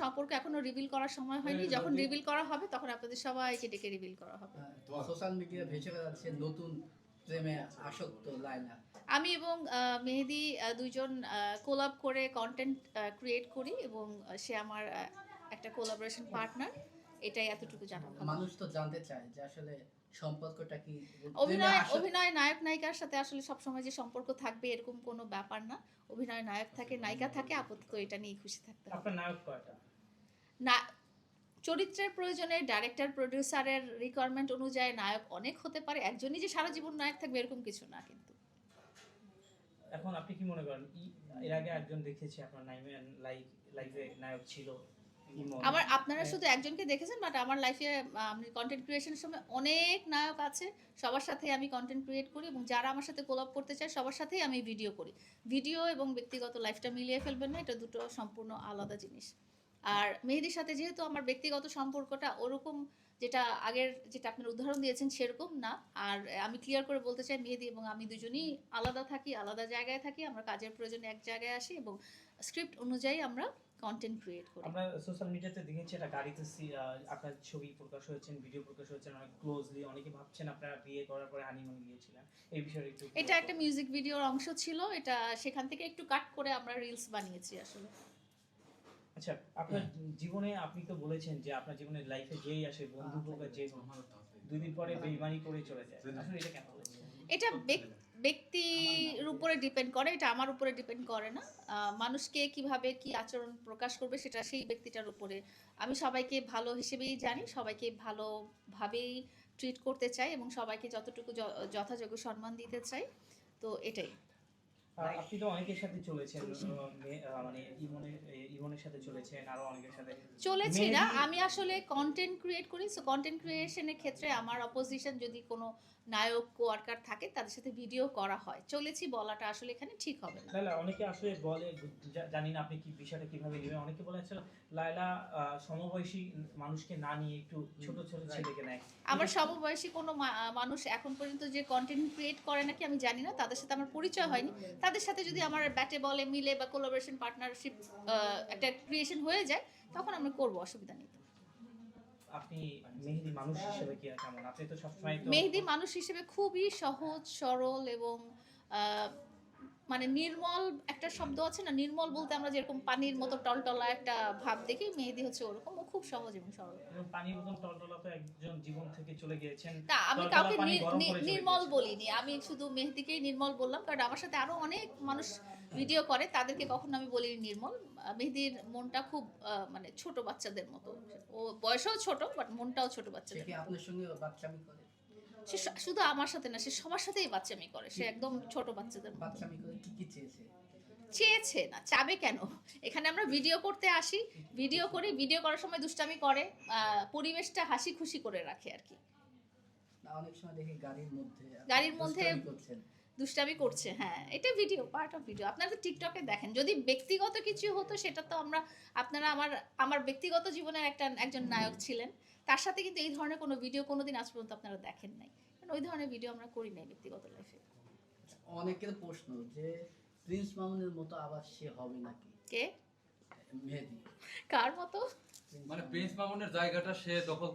সম্পর্ক এখনও রিভিল করার সময় হয়নি। যখন রিভিল করা হবে তখন আপনাদের সবাইকে ডেকে রিভিল করা হবে। সোশ্যাল মিডিয়া ভেসে বেড়াচ্ছে নতুন প্রেমে আসক্ত লাইলা আমি এবং মেহেদি আহ, দুইজন কোলাব করে কন্টেন্ট ক্রিয়েট করি এবং সে আমার একটা কোলাবোরেশন পার্টনার এটাই এতটুকু জানা মানুষ তো জানতে চায় যে আসলে সম্পর্কটা কি অভিনয় অভিনয় নায়ক নায়িকার সাথে আসলে সবসময় যে সম্পর্ক থাকবে এরকম কোনো ব্যাপার না। অভিনয় নায়ক থাকে নায়িকা থাকে আপাতত এটা নিয়ে খুশি থাকতে হবে। আপনার নায়ক কয়টা? না চরিত্রের প্রয়োজনে ডাইরেক্টর প্রডিউসারের রিকোয়ারমেন্ট অনুযায়ী নায়ক অনেক হতে পারে। একজনই যে সারা জীবন নায়ক থাকবে এরকম কিছু না কিন্তু। এখন আপনি কি মনে করেন? এর আগে একজন দেখেছি আপনার নাইমে লাইফ লাইফে নায়ক ছিল। আমার আপনারা হ্যাঁ। শুধু একজনকে দেখেছেন বাট আমার লাইফে আমি কন্টেন্ট ক্রিয়েশনের সময় অনেক নায়ক আছে সবার সাথে আমি কন্টেন্ট ক্রিয়েট করি এবং যারা আমার সাথে কোলাপ করতে চায় সবার সাথেই আমি ভিডিও করি। ভিডিও এবং ব্যক্তিগত লাইফটা মিলিয়ে ফেলবেন না এটা দুটো সম্পূর্ণ আলাদা জিনিস। আর মেহেদির সাথে যেহেতু আমার ব্যক্তিগত সম্পর্কটা ওরকম যেটা আগের যেটা আপনার উদাহরণ দিয়েছেন সেরকম না। আর আমি ক্লিয়ার করে বলতে চাই মেহেদি এবং আমি দুজনেই আলাদা থাকি আলাদা জায়গায় থাকি আমরা কাজের প্রয়োজনে এক জায়গায় আসি এবং স্ক্রিপ্ট অনুযায়ী আমরা কন্টেন্ট ক্রিয়েট করি। আমরা সোশ্যাল মিডিয়াতে দেখেছি একটা গাড়িতে আপনার ছবি প্রকাশ হয়েছেন ভিডিও প্রকাশ হয়েছেন অনেক ক্লোজলি অনেকে ভাবছেন আপনারা বিয়ে করার পরে হানিমুন গিয়েছিলেন। এই বিষয়ে একটু এটা একটা মিউজিক ভিডিওর অংশ ছিল এটা সেখান থেকে একটু কাট করে আমরা রিলস বানিয়েছি আসলে। আচ্ছা আপনার জীবনে আপনি তো বলেছেন যে আপনার জীবনের লাইফে যেই আসে বন্ধু হোক যে হোক দুই দিন পরে বেইমানি করে চলে যায়। আসলে এটা কেন বলছেন এটা ব্যক্তির উপরে ডিপেন্ড করে এটা আমার উপরে ডিপেন্ড করে না। মানুষকে কীভাবে কি আচরণ প্রকাশ করবে সেটা সেই ব্যক্তিটার উপরে। আমি সবাইকে ভালো হিসেবেই জানি সবাইকে ভালোভাবেই ট্রিট করতে চাই এবং সবাইকে যতটুকু যথাযোগ্য সম্মান দিতে চাই। তো এটাই। আপনি তো অনেকের সাথে চলেছেন মানে ইমনের ইমনের সাথে চলেছেন আরও অনেকের সাথে। চলেছি না আমি আসলে কন্টেন্ট ক্রিয়েট করি সো কন্টেন্ট ক্রিয়েশনের ক্ষেত্রে আমার অপোজিশন যদি কোনো নায়ক কোয়ার্কার থাকে তাদের সাথে ভিডিও করা হয়। চলেছি বলাটা আসলে এখানে ঠিক হবে না। লাইলা অনেকে আসলে বলে জানি না আপনি কি বিষয়টা কীভাবে নেবেন অনেকে বলে আসলে লাইলা সমবয়সী মানুষকে না নিয়ে একটু ছোট ছোট ছেলেকে নেয়। আমার সমবয়সী কোনো মানুষ এখন পর্যন্ত যে কন্টেন্ট ক্রিয়েট করে নাকি আমি জানি না তাদের সাথে আমার পরিচয় হয়নি। তাদের সাথে যদি আমার ব্যাটে বলে মিলে বা কোলাবোরেশন পার্টনারশিপ একটা ক্রিয়েশন হয়ে যায় তখন আমরা করব অসুবিধা নেই। আপনি মেহেদি মানুষ হিসেবে কি কেমন? আপনি তো সবসময় মেহেদি মানুষ হিসেবে খুবই সহজ সরল এবং মানে নির্মল একটা শব্দ আছে না? নির্মল বলতে আমরা যেরকম পানির মতো টলটলা একটা ভাব দেখি মেহেদি হচ্ছে ওরকম ও খুব সহজ এবং সরল। পানির টলটলা তো একজন জীবন থেকে চলে গিয়েছেন। না আমি কাউকে নির্মল বলিনি। আমি শুধু মেহেদিকেই নির্মল বললাম কারণ আমার সাথে আরও অনেক মানুষ ভিডিও করে তাদেরকে কখনো আমি বলিনি নির্মল। মেহেদির মনটা খুব মানে ছোট বাচ্চাদের মতো। ও বয়সও ছোট বাট মনটাও ছোট বাচ্চাদের আপনার সঙ্গে বাচ্চামি করে? সে শুধু আমার সাথে না সে সবার সাথেই বাচ্চামি করে। সে একদম ছোট বাচ্চাদের বাচ্চামি করে কি কি চেয়েছে? চেয়েছে না চাবে কেন? এখানে আমরা ভিডিও করতে আসি ভিডিও করি ভিডিও করার সময় দুষ্টামি করে পরিবেশটা হাসি খুশি করে রাখে আর কি। অনেক সময় দেখি গাড়ির মধ্যে গাড়ির মধ্যে- দুষ্টামি করছে হ্যাঁ এটা ভিডিও পার্ট অফ ভিডিও আপনারা তো টিকটকে দেখেন যদি ব্যক্তিগত কিছু হতো সেটা তো আমরা আপনারা আমার আমার ব্যক্তিগত জীবনের একটা একজন নায়ক ছিলেন তার সাথে কিন্তু এই ধরনের কোনো ভিডিও কোনো দিন আজ পর্যন্ত আপনারা দেখেন নাই। কারণ ওই ধরনের ভিডিও আমরা করি নাই ব্যক্তিগত লাইফে অনেকের প্রশ্ন যে প্রিন্স মামুনের মতো আবার সে হবে নাকি? কে? মেহেদি। কার মতো? মানে প্রিন্স মামুনের জায়গাটা সে দখল